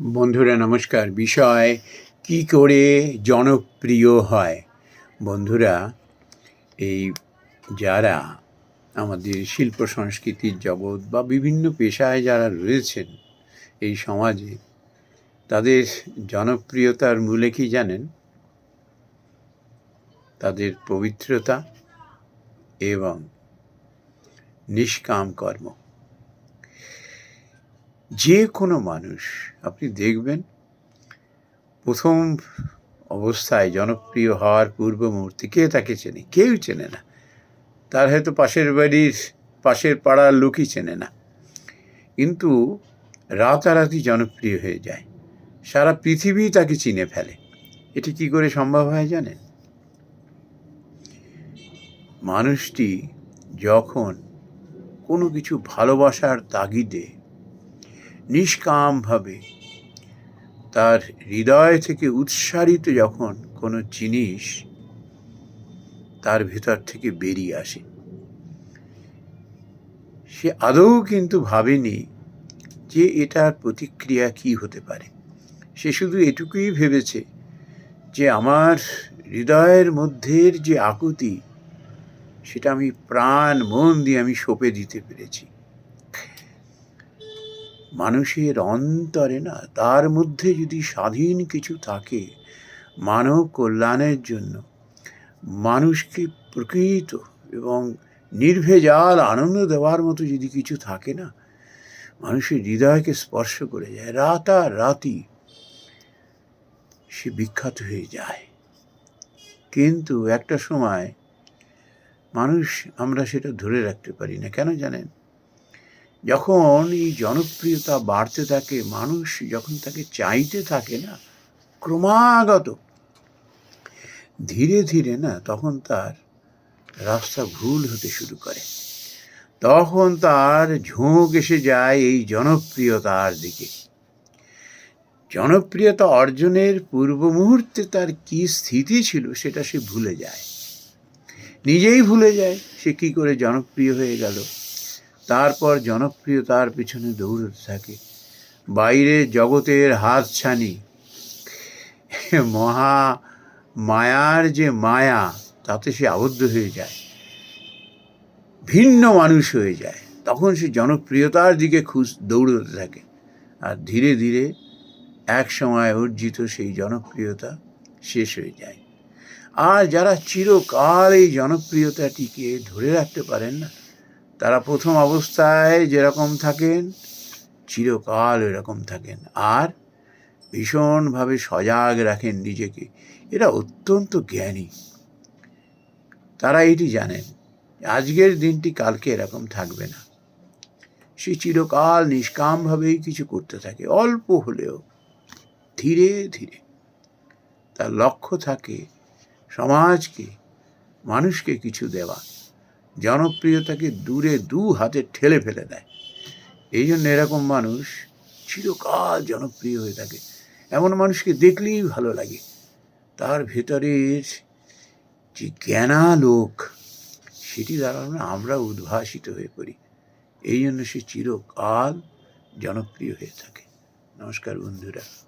বন্ধুরা, নমস্কার। বিষয়, কি করে জনপ্রিয় হয়? বন্ধুরা, এই যারা আমাদের শিল্প, সংস্কৃতির জগৎ বা বিভিন্ন পেশায় যারা রয়েছেন এই সমাজে, তাদের জনপ্রিয়তার মূলে কি জানেন? তাদের পবিত্রতা এবং নিষ্কাম কর্ম। যে কোনো মানুষ, আপনি দেখবেন, প্রথম অবস্থায় জনপ্রিয় হওয়ার পূর্ব মুহূর্তে কে তাকে চেনে? কেউ চেনে না। তার হয়তো পাশের বাড়ির, পাশের পাড়ার লোকই চেনে না। কিন্তু রাতারাতি জনপ্রিয় হয়ে যায়। সারা পৃথিবী তাকে চিনে ফেলে। এটি কি করে সম্ভব হয় জানেন? মানুষটি যখন কোনো কিছু ভালোবাসার তাগিদে নিষ্কামভাবে। তার হৃদয় থেকে উৎসারিত যখন কোনো জিনিস তার ভেতর থেকে বেরিয়ে আসে। সে আদৌ কিন্তু ভাবেনি যে এটার প্রতিক্রিয়া কি হতে পারে। সে শুধু এটুকুই ভেবেছে যে আমার হৃদয়ের মধ্যের যে আকুতি, সেটা আমি প্রাণ মন দিয়ে আমি সঁপে দিতে পেরেছি। মানুষের অন্তরে না, তার মধ্যে যদি স্বাধীন কিছু থাকে মানব কল্যাণের জন্য, মানুষকে প্রকৃত এবং নির্ভেজাল আনন্দ দেওয়ার মতো যদি কিছু থাকে না, মানুষের হৃদয়কে স্পর্শ করে যায়, রাতারাতি সে বিখ্যাত হয়ে যায়। কিন্তু একটা সময় মানুষ আমরা সেটা ধরে রাখতে পারি না। কেন জানেন? যখন এই জনপ্রিয়তা বাড়তে থাকে, মানুষ যখন তাকে চাইতে থাকে না, ক্রমাগত ধীরে ধীরে না তখন তার রাস্তা ভুল হতে শুরু করে। তখন তার ঝোঁক এসে যায় এই জনপ্রিয়তার দিকে। জনপ্রিয়তা অর্জনের পূর্ব মুহূর্তে তার কি স্থিতি ছিল সেটা সে ভুলে যায়। নিজেই ভুলে যায়, সে কি করে জনপ্রিয় হয়ে গেল। তারপর জনপ্রিয়তার পিছনে দৌড়তে থাকে। বাইরে জগতের হাত ছানি মহা মায়ার যে মায়া, তাতে সে আবদ্ধ হয়ে যায়। ভিন্ন মানুষ হয়ে যায়। তখন সে জনপ্রিয়তার দিকে খুশ দৌড়তে থাকে। আর ধীরে ধীরে এক সময় অর্জিত সেই জনপ্রিয়তা শেষ হয়ে যায়। আর যারা চিরকাল এই জনপ্রিয়তাটিকে ধরে রাখতে পারেন না তারা প্রথম অবস্থায় যেরকম থাকেন, চিরকাল এরকম থাকেন। আর ভীষণভাবে সজাগ রাখেন নিজেকে। এরা অত্যন্ত জ্ঞানী। তারা এটি জানেন, আজকের দিনটি কালকে এরকম থাকবে না। সে চিরকাল নিষ্কামভাবেই কিছু করতে থাকে, অল্প হলেও, ধীরে ধীরে। তার লক্ষ্য থাকে সমাজকে, মানুষকে কিছু দেওয়া। জনপ্রিয়তাকে দূরে দু হাতে ঠেলে ফেলে দেয়। এই জন্য এরকম মানুষ চিরকাল জনপ্রিয় হয়ে থাকে। এমন মানুষকে দেখলেই ভালো লাগে। তার ভেতরের যে জ্ঞানালোক সেটি দ্বারা আমরা উদ্ভাসিত হয়ে পড়ি। এই জন্য সে চিরকাল জনপ্রিয় হয়ে থাকে। নমস্কার বন্ধুরা।